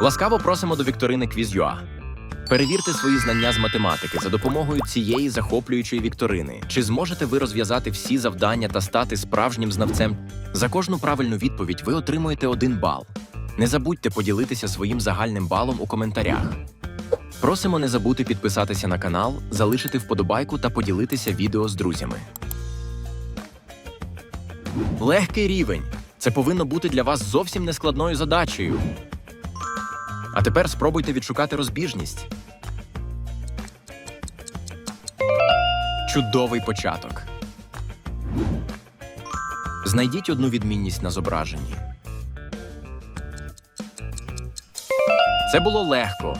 Ласкаво просимо до вікторини Quiz.ua. Перевірте свої знання з математики за допомогою цієї захоплюючої вікторини. Чи зможете ви розв'язати всі завдання та стати справжнім знавцем? За кожну правильну відповідь ви отримуєте один бал. Не забудьте поділитися своїм загальним балом у коментарях. Просимо не забути підписатися на канал, залишити вподобайку та поділитися відео з друзями. Легкий рівень. Це повинно бути для вас зовсім нескладною задачею. А тепер спробуйте відшукати розбіжність. Чудовий початок. Знайдіть одну відмінність на зображенні. Це було легко.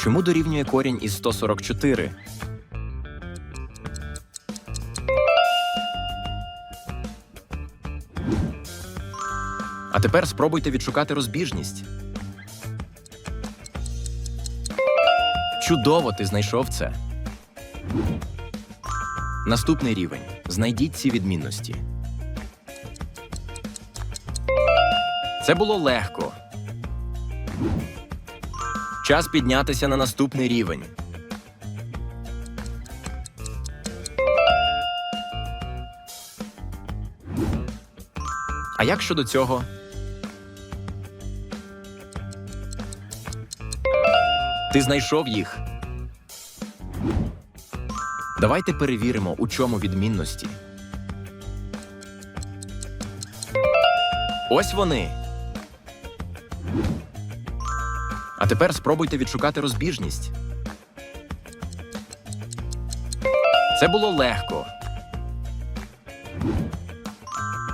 Чому дорівнює корінь із 144? А тепер спробуйте відшукати розбіжність. Чудово, ти знайшов це. Наступний рівень. Знайдіть ці відмінності. Це було легко. Час піднятися на наступний рівень. А як щодо цього? Ти знайшов їх. Давайте перевіримо, у чому відмінності. Ось вони. А тепер спробуйте відшукати розбіжність. Це було легко.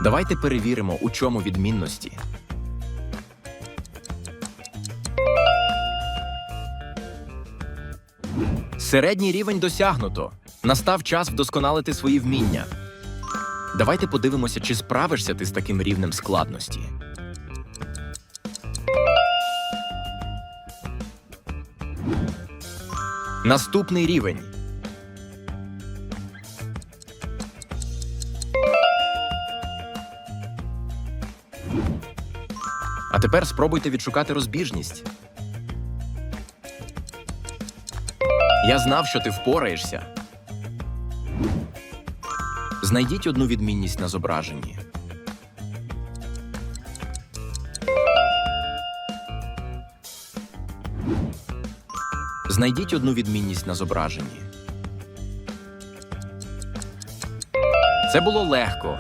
Давайте перевіримо, у чому відмінності. Середній рівень досягнуто. Настав час вдосконалити свої вміння. Давайте подивимося, чи справишся ти з таким рівнем складності. Наступний рівень. А тепер спробуйте відшукати розбіжність. Я знав, що ти впораєшся. Знайдіть одну відмінність на зображенні. Знайдіть одну відмінність на зображенні. Це було легко.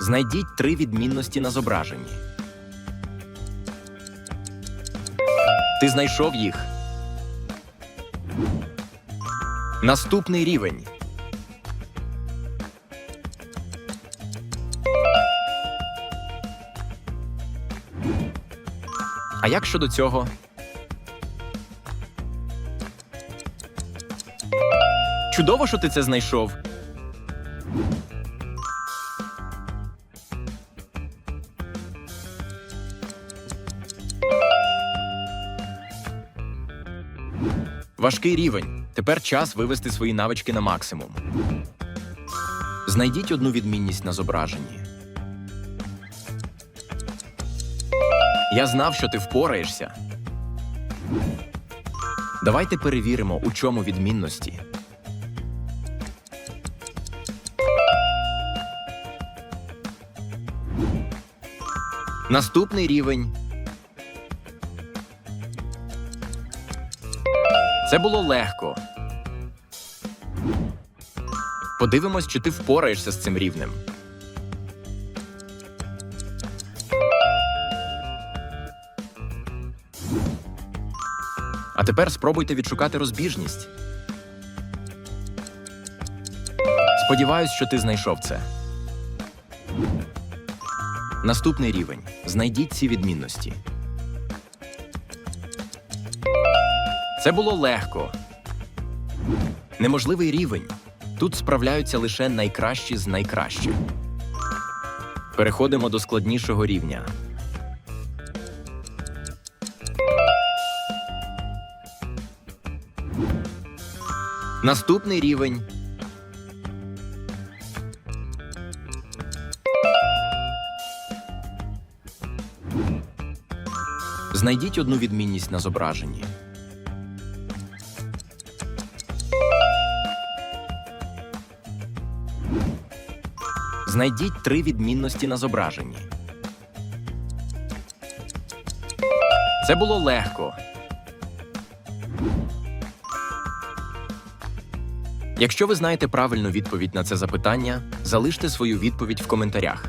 Знайдіть три відмінності на зображенні. Ти знайшов їх. Наступний рівень. А як щодо цього? Чудово, що ти це знайшов. Важкий рівень. Тепер час вивести свої навички на максимум. Знайдіть одну відмінність на зображенні. Я знав, що ти впораєшся. Давайте перевіримо, у чому відмінності. Наступний рівень. Це було легко. Подивимось, чи ти впораєшся з цим рівнем. А тепер спробуйте відшукати розбіжність. Сподіваюсь, що ти знайшов це. Наступний рівень. Знайдіть ці відмінності. Це було легко. Неможливий рівень. Тут справляються лише найкращі з найкращих. Переходимо до складнішого рівня. Наступний рівень. Знайдіть одну відмінність на зображенні. Знайдіть три відмінності на зображенні. Це було легко. Якщо ви знаєте правильну відповідь на це запитання, залиште свою відповідь в коментарях.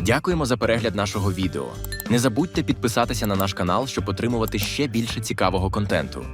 Дякуємо за перегляд нашого відео. Не забудьте підписатися на наш канал, щоб отримувати ще більше цікавого контенту.